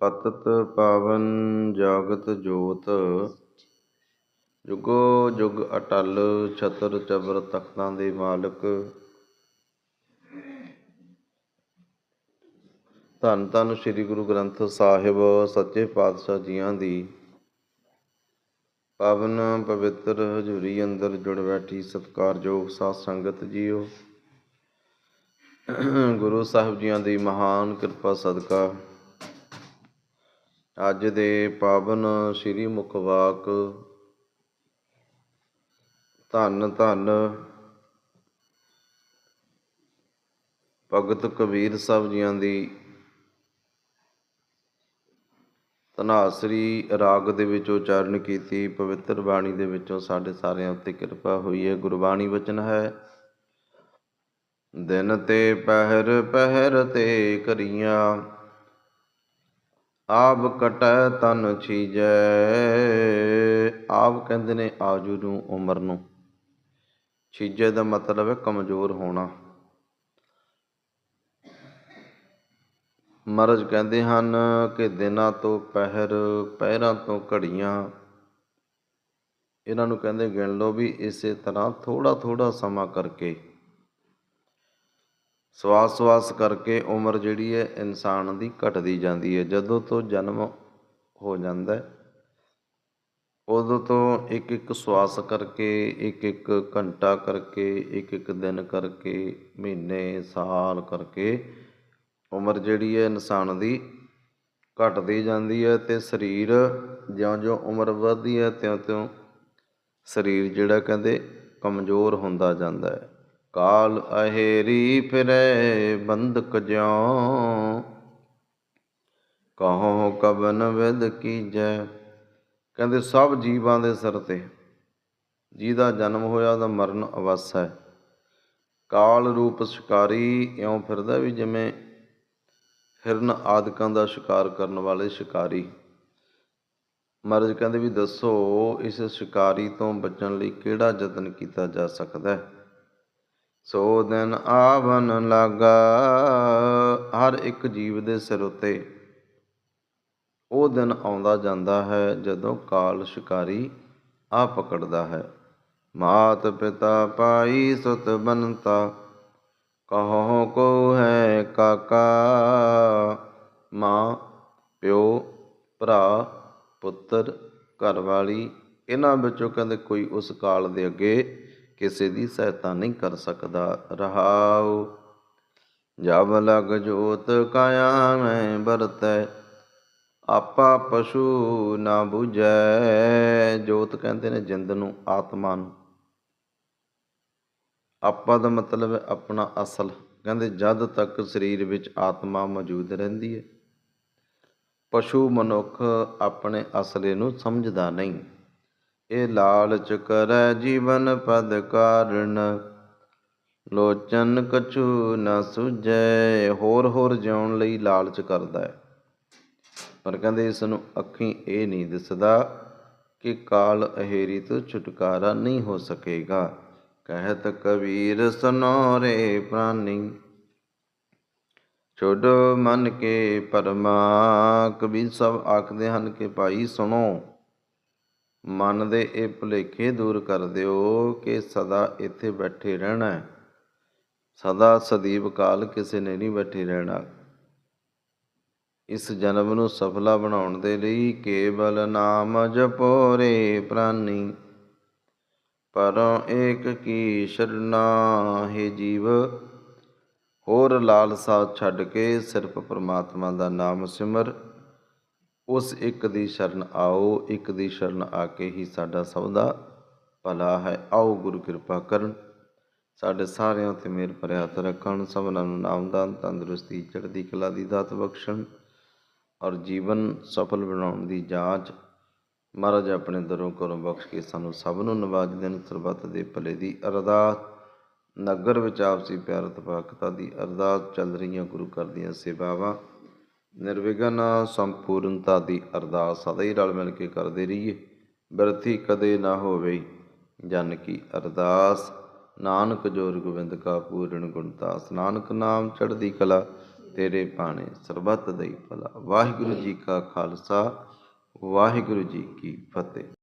ਪਤਤ ਪਾਵਨ ਜਾਗਤ ਜੋਤ। ਜੁਗੋ ਜੁਗ ਅਟਲ ਛਤਰ ਚਬਰ ਤਖਤਾਂ ਦੇ ਮਾਲਕ। ਧੰਨ ਧੰਨ ਸ੍ਰੀ ਗੁਰੂ ਗ੍ਰੰਥ ਸਾਹਿਬ, ਸੱਚੇ ਪਾਤਸ਼ਾਹ ਜੀਆਂ ਦੀ। ਪਾਵਨ ਪਵਿੱਤਰ ਹਜ਼ੂਰੀ ਅੰਦਰ ਜੁੜ ਬੈਠੀ ਸਤਿਕਾਰਯੋਗ ਸਾਧ ਸੰਗਤ ਜੀਓ। ਗੁਰੂ ਸਾਹਿਬ ਜੀਆਂ ਦੀ ਮਹਾਨ ਕਿਰਪਾ ਸਦਕਾ। ਅੱਜ ਦੇ ਪਾਵਨ ਸ੍ਰੀ ਮੁਖਵਾਕ ਧੰਨ ਧੰਨ ਭਗਤ ਕਬੀਰ ਸਾਹਿਬ ਜੀਆਂ ਦੀ ਧਨਾਸਰੀ ਰਾਗ ਦੇ ਵਿੱਚ ਉਚਾਰਨ ਕੀਤੀ, ਪਵਿੱਤਰ ਬਾਣੀ ਦੇ ਵਿੱਚੋਂ ਸਾਡੇ ਸਾਰਿਆਂ ਉੱਤੇ ਕਿਰਪਾ ਹੋਈ ਹੈ, ਗੁਰਬਾਣੀ ਵਚਨ ਹੈ। ਦਿਨ ਤੇ ਪਹਿਰ ਪਹਿਰ ਤੇ ਕਰੀਆਂ ਆਪ ਕਟੈ ਤਨ ਛੀਜੈ। ਆਪ ਕਹਿੰਦੇ ਨੇ ਆਜੂ ਨੂੰ ਉਮਰ ਨੂੰ। ਛੀਜੇ ਦਾ ਮਤਲਬ ਹੈ ਕਮਜ਼ੋਰ ਹੋਣਾ। ਮਹਾਰਾਜ ਕਹਿੰਦੇ ਹਨ ਕਿ ਦਿਨਾਂ ਤੋਂ ਪਹਿਰ, ਪਹਿਰਾਂ ਤੋਂ ਘੜੀਆਂ। ਇਹਨਾਂ ਨੂੰ ਕਹਿੰਦੇ ਗਿਣ ਲਓ ਵੀ ਇਸੇ ਤਰ੍ਹਾਂ ਥੋੜਾ ਥੋੜਾ ਸਮਾਂ ਕਰਕੇ। ਸਵਾਸ ਸਵਾਸ ਕਰਕੇ ਉਮਰ ਜਿਹੜੀ ਹੈ ਇਨਸਾਨ ਦੀ ਘਟਦੀ ਜਾਂਦੀ ਹੈ। ਜਦੋਂ ਤੋਂ ਜਨਮ ਹੋ ਜਾਂਦਾ ਹੈ, ਉਦੋਂ ਤੋਂ ਇੱਕ ਇੱਕ ਸਵਾਸ ਕਰਕੇ ਇੱਕ ਇੱਕ ਘੰਟਾ ਕਰਕੇ ਇੱਕ ਇੱਕ ਦਿਨ ਕਰਕੇ, ਮਹੀਨੇ, ਸਾਲ ਕਰਕੇ ਉਮਰ ਜਿਹੜੀ ਹੈ ਇਨਸਾਨ ਦੀ ਘਟਦੀ ਜਾਂਦੀ ਹੈ ਤੇ ਸਰੀਰ ਜਿਉਂ-ਜਿਉਂ ਉਮਰ ਵੱਧਦੀ ਹੈ, ਤਿਉਂ-ਤਿਉਂ ਸਰੀਰ ਜਿਹੜਾ ਕਹਿੰਦੇ ਕਮਜ਼ੋਰ ਹੁੰਦਾ ਜਾਂਦਾ ਹੈ। ਕਾਲ ਅਹੇਰੀ ਫਿਰੈ ਬੰਦਕ ਜਿਉ। ਕਹੋ ਕਬਨ ਵਿਦ ਕੀਜੈ। ਕਹਿੰਦੇ ਸਭ ਜੀਵਾਂ ਦੇ ਸਿਰ ਤੇ। ਜਿਹਦਾ ਜਨਮ ਹੋਇਆ ਉਹਦਾ ਮਰਨ ਅਵਸ ਹੈ। ਕਾਲ ਰੂਪ ਸ਼ਿਕਾਰੀ ਇਉਂ ਫਿਰਦਾ ਵੀ ਜਿਵੇਂ ਹਿਰਨ ਆਦਿਕਾਂ ਦਾ ਸ਼ਿਕਾਰ ਕਰਨ ਵਾਲੇ ਸ਼ਿਕਾਰੀ। ਮਹਾਰਾਜ ਕਹਿੰਦੇ ਵੀ ਦੱਸੋ ਇਸ ਸ਼ਿਕਾਰੀ ਤੋਂ ਬਚਣ ਲਈ ਕਿਹੜਾ ਯਤਨ ਕੀਤਾ ਜਾ ਸਕਦਾ ਹੈ? ਸੋ ਦਿਨ ਆਵਨ ਲਾਗਾ, ਹਰ ਇੱਕ ਜੀਵ ਦੇ ਸਿਰ ਉਤੇ। ਉਹ ਦਿਨ ਆਉਂਦਾ ਜਾਂਦਾ ਹੈ ਜਦੋਂ ਕਾਲ ਸ਼ਿਕਾਰੀ ਆ ਪਕੜਦਾ ਹੈ। ਮਾਤ ਪਿਤਾ ਪਾਈ ਸੁਤ ਬਨਤਾ ਕਹੋ ਕੋ ਹੈ ਕਾਕਾ। ਮਾਂ, ਪਿਓ, ਭਰਾ, ਪੁੱਤਰ, ਘਰਵਾਲੀ ਇਹਨਾਂ ਵਿੱਚੋਂ ਕਹਿੰਦੇ ਕੋਈ ਉਸ ਕਾਲ ਦੇ ਅੱਗੇ ਕਿਸੇ ਦੀ ਸਹਾਇਤਾ ਨਹੀਂ ਕਰ ਸਕਦਾ। ਰਹਾਉ, ਜਬ ਲਗ ਜੋਤ ਕਾਇਆ ਮੈਂ ਵਰਤੈ, ਆਪਾ ਪਸ਼ੂ ਨਾ 부ਜੈ ਜੋਤ ਕਹਿੰਦੇ ਨੇ ਜਿੰਦ ਨੂੰ, ਆਤਮਾ ਨੂੰ। ਆਪਾ ਦਾ ਮਤਲਬ ਹੈ ਆਪਣਾ ਅਸਲ। ਕਹਿੰਦੇ ਜਦ ਤੱਕ ਸਰੀਰ ਵਿੱਚ ਆਤਮਾ ਮੌਜੂਦ ਰਹਿੰਦੀ ਹੈ, ਪਸ਼ੂ ਮਨੁੱਖ ਆਪਣੇ ਅਸਲੇ ਨੂੰ ਸਮਝਦਾ ਨਹੀਂ। ਇਹ ਲਾਲਚ ਕਰੈ ਜੀਵਨ ਪਦ ਕਾਰਣ ਲੋਚਨ ਕਛੂ ਨ ਸੁਝੈ, ਹੋਰ ਹੋਰ ਜਿਉਣ ਲਈ ਲਾਲਚ ਕਰਦਾ ਹੈ। ਪਰ ਕਹਿੰਦੇ ਇਸ ਨੂੰ ਅੱਖੀਂ ਇਹ ਨਹੀਂ ਦਿਸਦਾ ਕਿ ਕਾਲ ਅਹੇਰੀ ਤੋਂ ਛੁਟਕਾਰਾ ਨਹੀਂ ਹੋ ਸਕੇਗਾ। ਕਹਿਤ ਕਬੀਰ ਸੁਨੋ ਰੇ ਪ੍ਰਾਨੀ। ਛੋੜ ਮਨ ਕੇ ਪਰਮਾ ਕਬੀਰ ਸਭ ਆਖਦੇ ਹਨ ਕਿ ਭਾਈ ਸੁਣੋ। ਮਨ ਦੇ ਇਹ ਭੁਲੇਖੇ ਦੂਰ ਕਰ ਦਿਓ ਕਿ ਸਦਾ ਇੱਥੇ ਬੈਠੇ ਰਹਿਣਾ ਹੈ। ਸਦਾ ਸਦੀਵ ਕਾਲ ਕਿਸੇ ਨੇ ਨਹੀਂ ਬੈਠੇ ਰਹਿਣਾ। ਇਸ ਜਨਮ ਨੂੰ ਸਫਲਾ ਬਣਾਉਣ ਦੇ ਲਈ ਕੇਵਲ ਨਾਮ ਜਪੋ ਰੇ ਪ੍ਰਾਨੀ। ਪਰੋਂ ਏਕ ਕੀ ਸ਼ਰਨਾ ਹੈ ਜੀਵ। ਹੋਰ ਲਾਲਸਾ ਛੱਡ ਕੇ ਸਿਰਫ ਪ੍ਰਮਾਤਮਾ ਦਾ ਨਾਮ ਸਿਮਰ। ਉਸ ਇੱਕ ਦੀ ਸ਼ਰਨ ਆਓ, ਇੱਕ ਦੀ ਸ਼ਰਨ ਆ ਕੇ ਹੀ ਸਾਡਾ ਸਭ ਦਾ ਭਲਾ ਹੈ। ਆਓ ਗੁਰੂ ਕਿਰਪਾ ਕਰਨ, ਸਾਡੇ ਸਾਰਿਆਂ ਤੇ ਮਿਹਰ ਭਰਿਆ ਹੱਥ ਰੱਖਣ, ਸਭਨਾਂ ਨੂੰ ਨਾਮਦਾਨ ਤੰਦਰੁਸਤੀ, ਚੜ੍ਹਦੀ ਕਲਾ ਦੀ ਦਾਤ ਬਖਸ਼ਣ ਔਰ ਜੀਵਨ ਸਫਲ ਬਣਾਉਣ ਦੀ ਜਾਂਚ ਮਹਾਰਾਜ ਆਪਣੇ ਦਰੋਂ ਕਰੋ ਬਖਸ਼ ਕੇ ਸਾਨੂੰ ਸਭ ਨੂੰ ਨਵਾਜ ਦੇਣ, ਸਰਬੱਤ ਦੇ ਭਲੇ ਦੀ ਅਰਦਾਸ। ਨਗਰ ਵਿੱਚ ਆਪਸੀ ਪਿਆਰ, ਤਪਾਕਤਾ ਦੀ ਅਰਦਾਸ, ਚੱਲ ਰਹੀਆਂ ਗੁਰੂ ਘਰ ਦੀਆਂ ਸੇਵਾਵਾਂ ਨਿਰਵਿਘਨ ਸੰਪੂਰਨਤਾ ਦੀ ਅਰਦਾਸ ਸਦਾ ਹੀ ਰਲ ਮਿਲ ਕੇ ਕਰਦੇ ਰਹੀਏ। ਬਿਰਥੀ ਕਦੇ ਨਾ ਹੋਵੇ, ਜਨ ਕੀ ਅਰਦਾਸ। ਨਾਨਕ ਜੋਰ ਗੋਬਿੰਦ ਕਾ ਪੂਰਨ ਗੁਣਤਾਸ ਨਾਨਕ ਨਾਮ ਚੜ੍ਹਦੀ ਕਲਾ, ਤੇਰੇ ਭਾਣੇ ਸਰਬੱਤ ਦਈ ਭਲਾ। ਵਾਹਿਗੁਰੂ ਜੀ ਕਾ ਖਾਲਸਾ, ਵਾਹਿਗੁਰੂ ਜੀ ਕੀ ਫਤਿਹ।